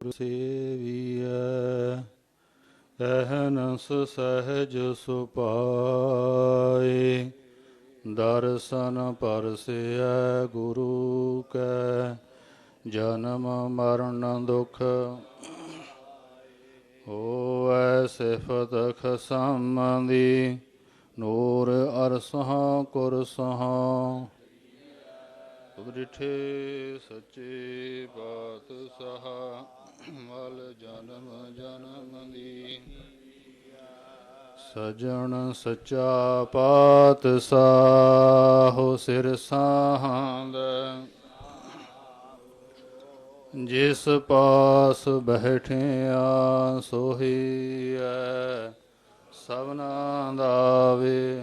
ਸੇਵੀਐ ਅਹਨਸ ਸਹਿਜ ਸੁਪਾਏ। ਦਰਸ਼ਨ ਪਰਸਿਐ ਗੁਰੂ ਕੈ, ਜਨਮ ਮਰਨ ਦੁਖ ਹੋਵੈ ਸਿਫਤ ਖਸਮ ਦੀ ਨੂਰ ਅਰਸਹਾਂ ਕੁਰਸਹਾਂ ਉਦ੍ਰਿਠੇ ਸੱਚੇ ਪਾਤਸ਼ਾਹ। ਮਲ ਜਨਮ ਜਨਮ ਦੀ। ਸਜਣ ਸੱਚਾ ਪਾਤਸ਼ਾਹ ਸਿਰ ਸਾਹੰਦ ਜਿਸ ਪਾਸ ਬੈਠਿਆ ਸੋਹੀਐ ਸਭਨਾ ਦਾ ਵੇ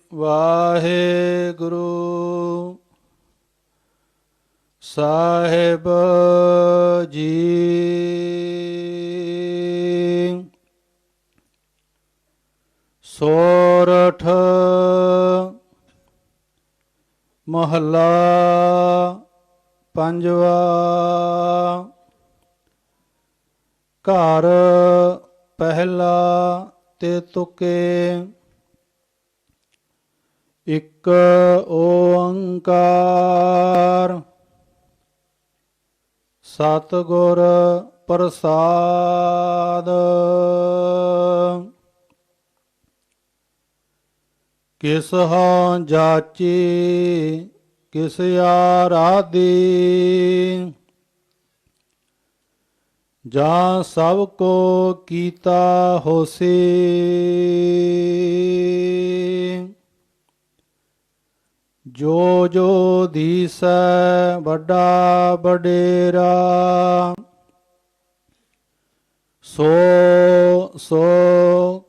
ਵਾਹਿਗੁਰੂ ਸਾਹਿਬ ਜੀ। ਸੋਰਠ ਮਹੱਲਾ ਪੰਜਵਾ। ਘਰ ਪਹਿਲਾ ਤੇ ਤੁਕੇ। ਇਕ ਓੰਕਾਰ। ਸਤਿਗੁਰ ਪ੍ਰਸਾਦ। ਕਿਸ ਹਾਂ ਜਾਚੀ ਕਿਸ ਆਰਾਧੀ। ਜਾਂ ਸਭ ਕੋ ਕੀਤਾ ਹੋਸੀ। ਜੋ ਜੋ ਦੀਸੈ ਵੱਡਾ ਵਡੇਰਾ ਸੋ ਸੋ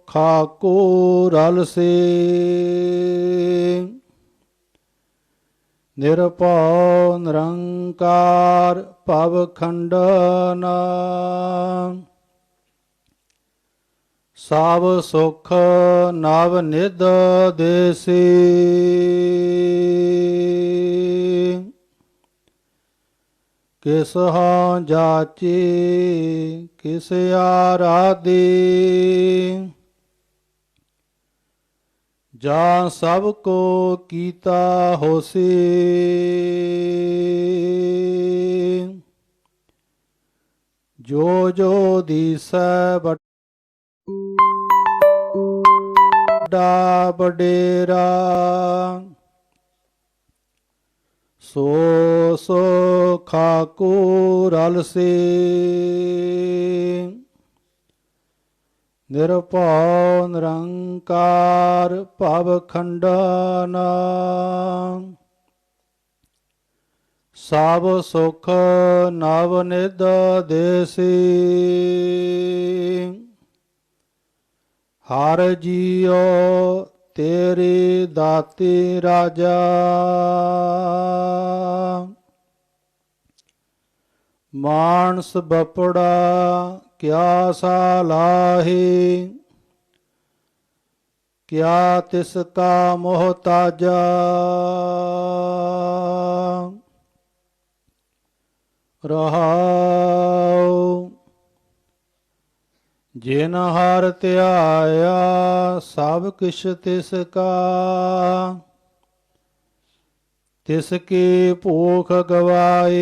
ਖਾਕੂ ਰਲ ਸੇ ਨਿਰਭਉ ਨਿਰੰਕਾਰ ਭਵ ਖੰਡਨਾ। ਸਭ ਸੁਖ ਨਵ ਨਿਧ ਦੇਸੀ। ਕਿਸ ਹਾਂ ਜਾਚੀ, ਕਿਸ ਆਰਾਧੀ। ਜਾਂ ਸਭ ਕੋ ਕੀਤਾ ਹੋਸੀ। ਜੋ ਜੋ ਦੀਸੈ ਵੱਡਾ ਵਡੇਰਾ। ਸੋ ਸੋ ਖਾਕੂ ਰਲ ਸੇ ਨਿਰਭਉ ਨਿਰੰਕਾਰ ਭਵ ਖੰਡਨਾ। ਸਭ ਸੁਖ ਨਵ ਨਿਦ ਦੇਸੀ। ਹਰ ਜੀਉ ਤੇਰੀ ਦਾਤੀ ਰਾਜਾ। ਮਾਨਸ ਬਪੜਾ ਕਿਆ ਸਾਲਾਹੀ ਕਿਆ ਤਿਸ ਕਾ ਮੋਹਤਾਜਾ ਰਹਾਉ ਜਿਨ ਹਰ ਧਿਆਇਆ, ਸਭ ਕਿਛ ਤਿਸ ਕਾ। ਤਿਸ ਕੀ ਭੂਖ ਗਵਾਈ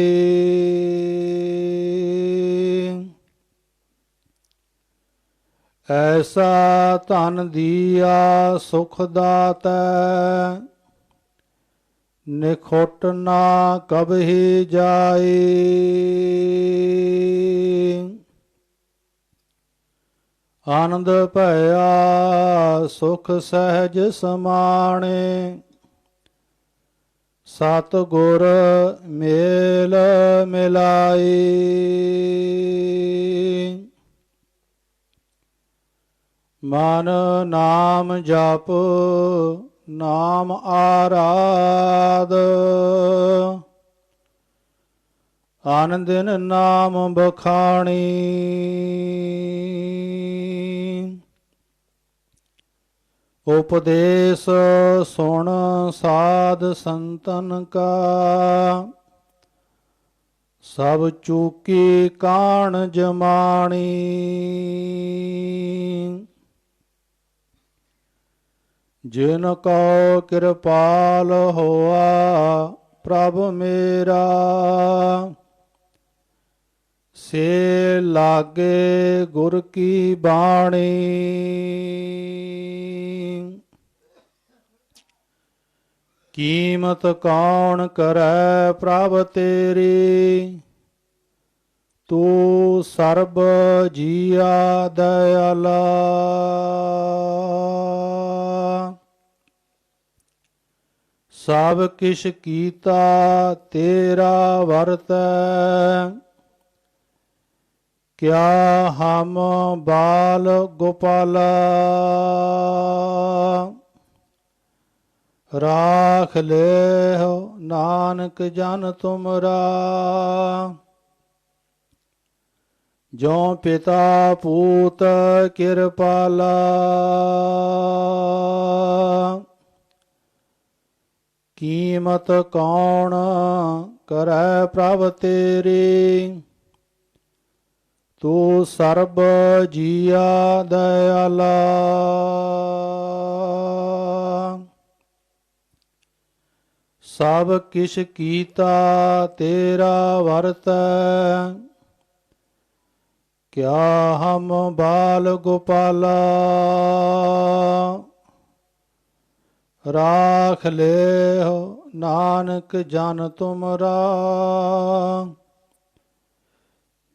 ਐਸਾ ਧਨ ਦੀਆ ਸੁਖ ਦਾਤੈ, ਨਿਖੋਟ ਨਾ ਕਬਹੀ ਜਾਏ। ਆਨੰਦ ਭਇਆ ਸੁਖ ਸਹਿਜ ਸਮਾਣੇ। ਸਤ ਗੁਰ ਮੇਲ ਮਿਲਾਈ। ਮਨ ਨਾਮ ਜਪ ਨਾਮ ਆਰਾਧ। ਆਨੰਦਿਨ ਨਾਮ ਬਖਾਣੀ। ਉਪਦੇਸ਼ ਸੁਣ ਸਾਧ ਸੰਤਨ ਕਾ। ਸਭ ਚੂਕੀ ਕਾਣ ਜਮਾਣੀ। ਜਿਨ ਕੋ ਕਿਰਪਾਲ ਹੋਆ ਪ੍ਰਭ ਮੇਰਾ। ਸੇ ਲਾਗੇ ਗੁਰ ਕੀ ਬਾਣੀ। ਕੀਮਤ ਕੌਣ ਕਰੈ ਪ੍ਰਭ ਤੇਰੀ? ਤੂੰ ਸਰਬ ਜੀਆ ਦਇਆਲਾ। ਸਭ ਕਿਛ ਕੀਤਾ ਤੇਰਾ ਵਰਤੈ। ਕਿਆ ਹਮ ਬਾਲ ਗੋਪਾਲਾ? ਰਾਖ ਲੈ ਨਾਨਕ ਜਨ ਤੁਮਰਾ। ਜੋ ਪਿਤਾ ਪੂਤ ਕਿਰਪਾਲਾ। ਕੀਮਤ ਕੌਣ ਕਰੈ ਪ੍ਰਭ ਤੇਰੀ? ਤੂੰ ਸਰਬ ਜੀਆ ਦਇਆਲਾ। ਸਭ ਕਿਛ ਕੀਤਾ ਤੇਰਾ ਵਰਤੈ। ਕਿਆ ਹਮ ਬਾਲ ਗੋਪਾਲਾ। ਰਾਖ ਲੈ ਨਾਨਕ ਜਨ ਤੁਮਰਾ।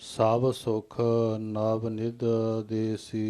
ਸਭ ਸੁਖ ਨਵ ਨਿਦ ਦੇਸੀ।